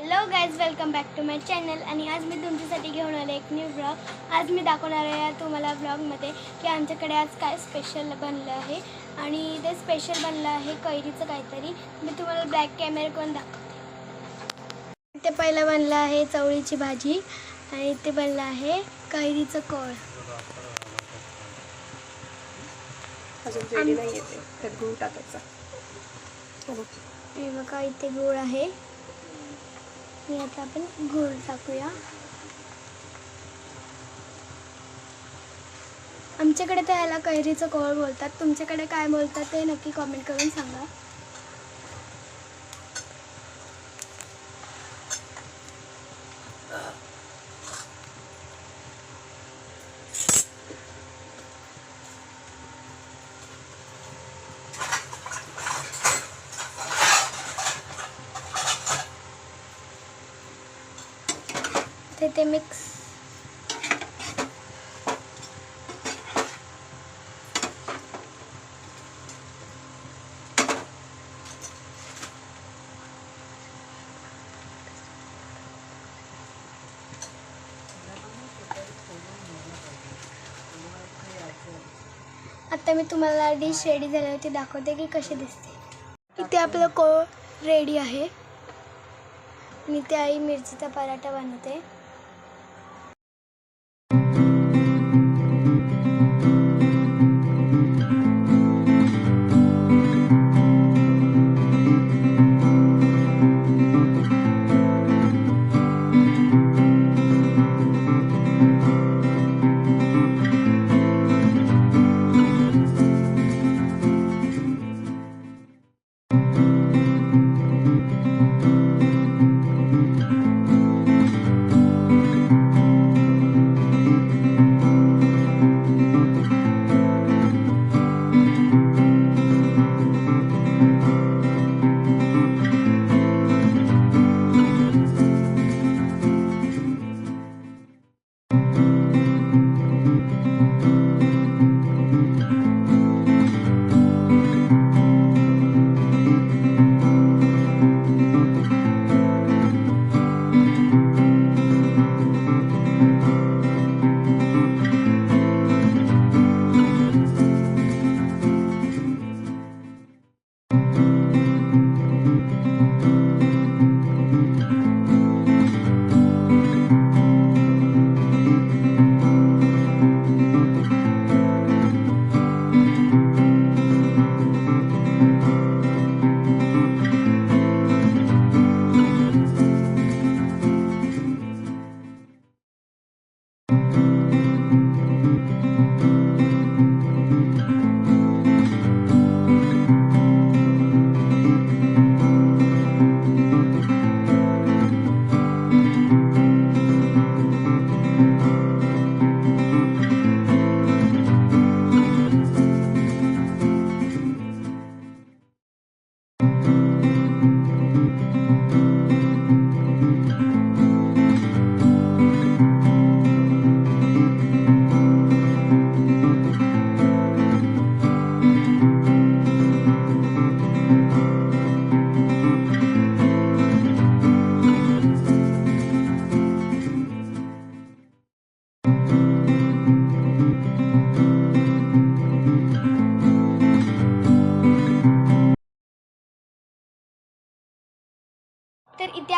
Hello guys welcome back to my channel आणि आज मी तुमच्यासाठी घेऊन आले एक न्यू ब्लॉग आज मी दाखवणार आहे तुम्हाला ब्लॉगमध्ये की आमच्याकडे आज काय स्पेशल बनलं आहे. आणि ते स्पेशल बनलं आहे कैरीचं काहीतरी. मी तुम्हाला ब्लॅक कॅमेरा करून दाखवते. ते पहिलं बनलं आहे चवळीची भाजी. आणि ते बनलं आहे कैरीचं कोळ. अजून नाही येते तर गूळ टाकायचा. हे बघा इथे गूळ आहे. आणि आता आपण गूळ टाकूया आमच्याकडे तर याला कैरीचं कोळ बोलतात. तुमच्याकडे काय बोलतात ते नक्की कमेंट करून सांगा. ते ते मिक्स आता मी तुम्हाला डिश रेडी झाल्यावरती दाखवते की कशी दिसते. इथे आपलं कोळ रेडी आहे. मी ते आई मिरचीचा पराठा बनवते. तर इथे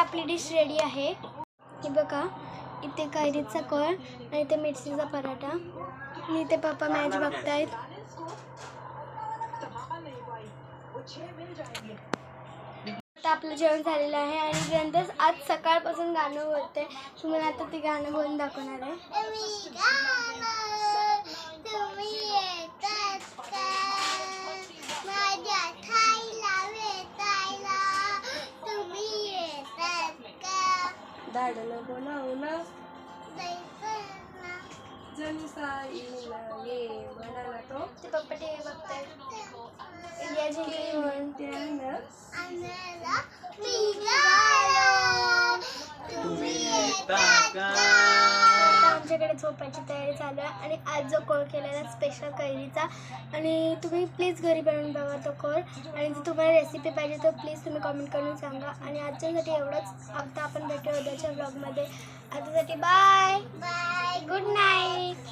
आपली डिश रेडी आहे. हे बघा इथे कैरीचा कळ आणि इथे मिरचीचा पराठा आणि इथे पप्पा मॅच बघतायत. आता आपलं जेवण झालेलं आहे आणि ग्रंथच आज सकाळपासून गाणं बोलते तुम्हाला आता ते गाणं बोलून दाखवणार आहे? दाडलं बोलावलं जणू साईला ये म्हणाला तो. ते पप्पा टी व्ही बघतायत. इंडिया जिंकली म्हणून त्यानं आता आमच्याकडे झोपायची तयारी चालू आहे आणि आज जो कोळ केलेला स्पेशल कैरीचा. आणि तुम्ही प्लीज घरी बनवून बघा तो कोळ आणि जर तुम्हाला रेसिपी पाहिजे तर प्लीज तुम्ही कमेंट करून सांगा. आणि आजच्यासाठी एवढंच. आता आपण भेटू उद्याच्या ब्लॉगमध्ये आतासाठी बाय बाय गुड नाईट